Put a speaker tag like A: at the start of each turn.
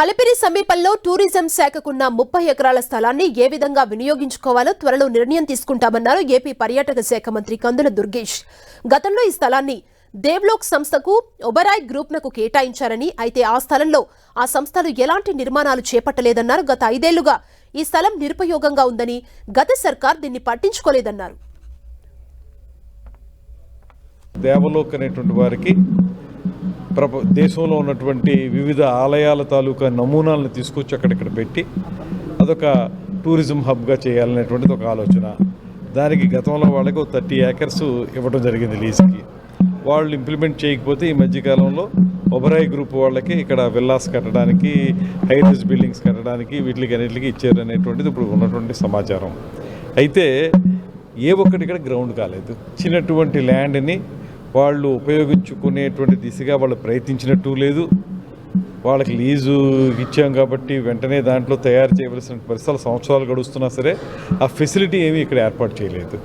A: అలిపిరి సమీపంలో టూరిజం శాఖకున్న ముప్పై ఎకరాల స్థలాన్ని ఏ విధంగా వినియోగించుకోవాలో త్వరలో నిర్ణయం తీసుకుంటామన్నారు ఏపీ పర్యాటక శాఖ మంత్రి కందుల దుర్గేష్. గతంలో ఈ స్థలాన్ని దేవ్లోక్ సంస్థకు ఒబరాయ్ గ్రూప్నకు కేటాయించారని అయితే ఆ స్థలంలో ఆ సంస్థలు ఎలాంటి నిర్మాణాలు చేపట్టలేదన్నారు. గత ఐదేళ్ళుగా ఈ స్థలం నిరుపయోగంగా ఉందని గత సర్కార్ దీన్ని పట్టించుకోలేదన్నారు.
B: దేవలోక్ అనేటువంటి వారికి ప్రప దేశంలో ఉన్నటువంటి వివిధ ఆలయాల తాలూకా నమూనాలను తీసుకొచ్చి అక్కడిక్కడ పెట్టి అదొక టూరిజం హబ్గా చేయాలనేటువంటిది ఒక ఆలోచన. దానికి గతంలో వాళ్ళకి ఒక థర్టీ ఏకర్స్ ఇవ్వడం జరిగింది లీజ్కి. వాళ్ళు ఇంప్లిమెంట్ చేయకపోతే ఈ మధ్యకాలంలో ఒబరాయ్ గ్రూప్ వాళ్ళకి ఇక్కడ విల్లాస్ కట్టడానికి హైరేజ్ బిల్డింగ్స్ కట్టడానికి వీటికి అన్నిటికి ఇచ్చారు అనేటువంటిది ఇప్పుడు ఉన్నటువంటి సమాచారం. అయితే ఏ ఒక్కటి ఇక్కడ గ్రౌండ్ కాలేదు. చిన్నటువంటి ల్యాండ్ని వాళ్ళు ఉపయోగించుకునేటువంటి దిశగా వాళ్ళు ప్రయత్నించినట్టు లేదు. వాళ్ళకి లీజు ఇచ్చాం కాబట్టి వెంటనే దాంట్లో తయారు చేయవలసిన పరిస్థితులు సంవత్సరాలు గడుస్తున్నా సరే ఆ ఫెసిలిటీ ఏమీ ఇక్కడ ఏర్పాటు చేయలేదు.